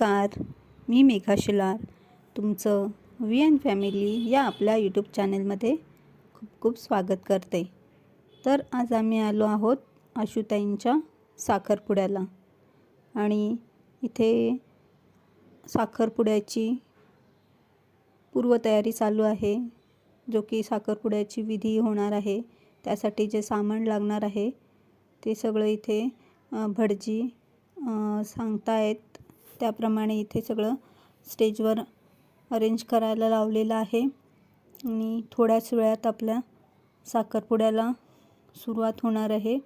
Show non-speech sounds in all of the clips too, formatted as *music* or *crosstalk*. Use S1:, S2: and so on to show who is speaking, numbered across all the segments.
S1: नमस्कार मी मेघा शिलार. तुमचं V N family या आपल्या यूट्यूब चॅनलमध्ये खूप खूप स्वागत करते. तर आज आम्ही आलो आहोत आशुताईंच्या साखरपुड्याला. आणि इथे साखरपुड्याची पूर्वतयारी चालू आहे. जो की साखरपुड्याची विधी होणार आहे त्यासाठी जे सामान लागणार आहे ते सगळं इथे भटजी सांगतायत. त्याप्रमाणे इथे सगळं स्टेजवर अरेंज करायला लावलेलं आहे. आणि थोड्याच वेळात आपल्या साखरपुड्याला सुरुवात होणार आहे.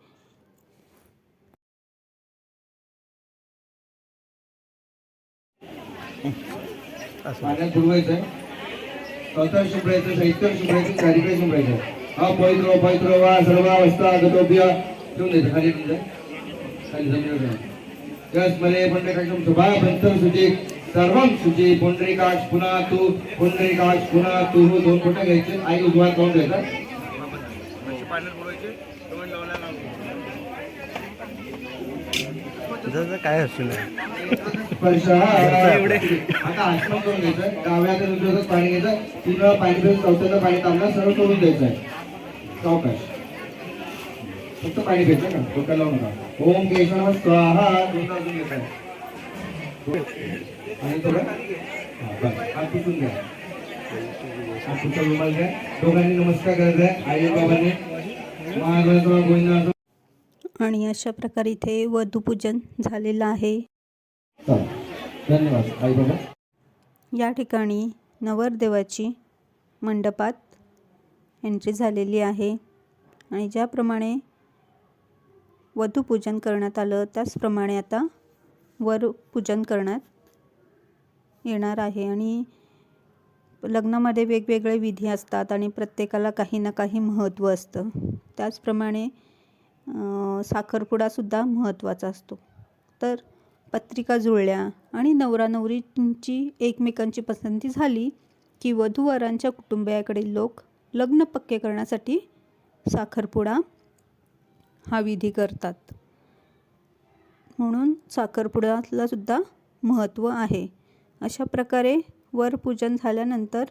S2: पाण्यात बुडवायचं आहे कवतार शिंपडायचं साहित्य शिंपडायचं चारिकडे शिंपडायचं हा पवित्र पवित्र वा सर्व अवस्था गतोबिया ठेवून द्यायचं खाली ठेवून खाली जमिनीवर सुची सुची पुन्हा तू पुन्हा तू. हो दोन फोटो घ्यायचे आई उजवा तोंड घ्यायचा
S3: त्याचं काय *laughs*
S2: आता आश्रम करून घ्यायचं पाणी घ्यायचं तीन पाणी पिऊन चौथ्यांदा पाणी तांबला सर्व सोडून द्यायचं आहे. सावकाश फक्त पाणी घ्यायचं ना डोक्याला लावू नका. ओम केशव स्वाहा. अजून आहे. आणि थोडं बस. हात पुसून घ्या. हात पुसून रुमाल घ्या. दोघांनी नमस्कार करायचा आई बाबांनी. महाराज गोविंद
S1: आणि अशा प्रकारे इथे वधूपूजन झालेलं आहे.
S2: धन्यवाद आई बाबा.
S1: या ठिकाणी नवरदेवाची मंडपात एंट्री झालेली आहे. आणि ज्याप्रमाणे वधूपूजन करण्यात आलं. त्याचप्रमाणे आता वर पूजन करण्यात येणार आहे. आणि लग्नामध्ये वेगवेगळे विधी असतात आणि प्रत्येकाला काही ना काही महत्त्व असतं. त्याचप्रमाणे साखरपुडासुद्धा महत्त्वाचा असतो. तर पत्रिका जुळल्या आणि नवरा नवरींची एकमेकांची पसंती झाली की वधूवरांच्या कुटुंबियाकडील लोक लग्न पक्के करण्यासाठी साखरपुडा हा विधी करतात. म्हणून साखरपुड्याला सुद्धा महत्त्व आहे. अशा प्रकारे वरपूजन झाल्यानंतर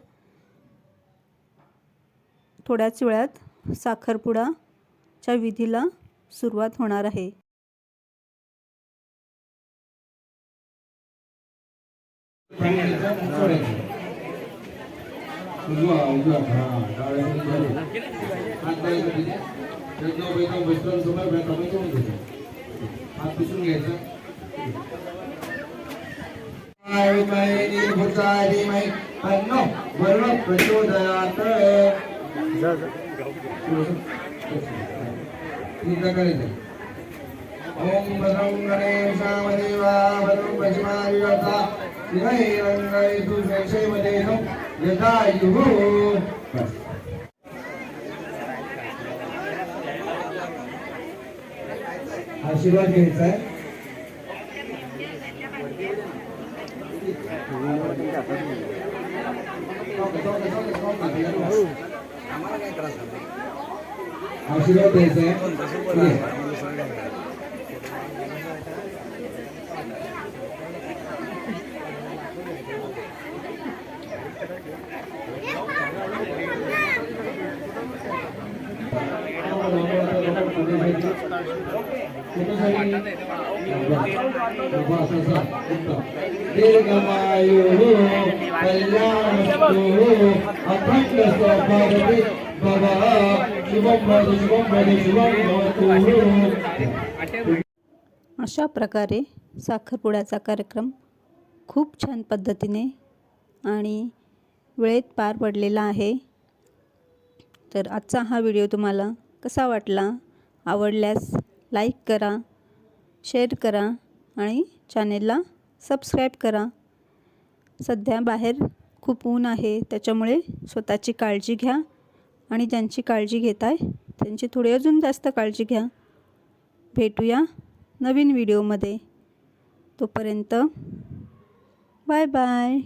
S1: थोड्याच वेळात साखरपुडाच्या विधीला सुरुवात होणार आहे.
S2: उजवा, उजवा, हा, डाव्या हाताने खाली. हात द्यायचा तिथे. वैष्णव, वैष्णव, वैष्णवांसमोर वैष्णवांना सोडून द्यायचं. हात घ्यायचा. करायचं. ओम भद्रं भद्रं विवर्ता सुशैशैवदेहं बस. आशीर्वाद घ्यायचा आहे आशीर्वाद द्यायचा आहे
S1: अशा प्रकारे साखरपुड्याचा कार्यक्रम खूप छान पद्धतीने आणि वेळेत पार पडलेला आहे. तर आजचा हा व्हिडिओ तुम्हाला कसा वाटला? आवडल्यास लाईक करा शेअर करा आणि चॅनेलला सबस्क्राईब करा. सध्या बाहेर खूप ऊन आहे त्याच्यामुळे स्वतःची काळजी घ्या आणि ज्यांची काळजी घेत आहे त्यांची थोडी अजून जास्त काळजी घ्या. भेटूया नवीन व्हिडिओमध्ये. तोपर्यंत बाय बाय.